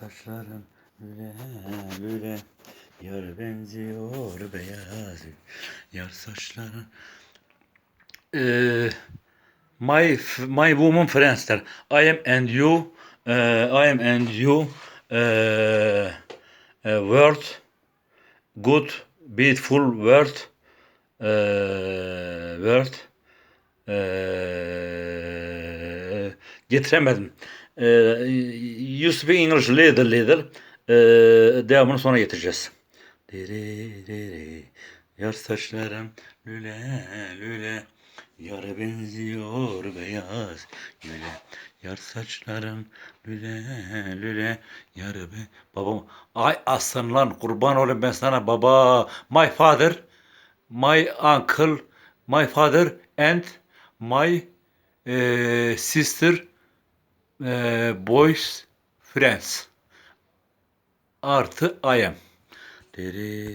saçların lüle lüle Yar benziyor beyaz Yar saçların Eee My my woman friends der. I am and you eee, I am and you eee, eee, world good beautiful world eee, world eee, getiremedim. Eee you speak English little little. Eee, devamını sonra getireceğiz. Yar saçlarım lüle lüle. Yara benziyor beyaz güle. Yar saçlarım lüle lüle. Yar be Babam Ay aslanlar kurban olayım ben sana baba. My father My uncle My father and My eh, sister eh, boys friends artı I am.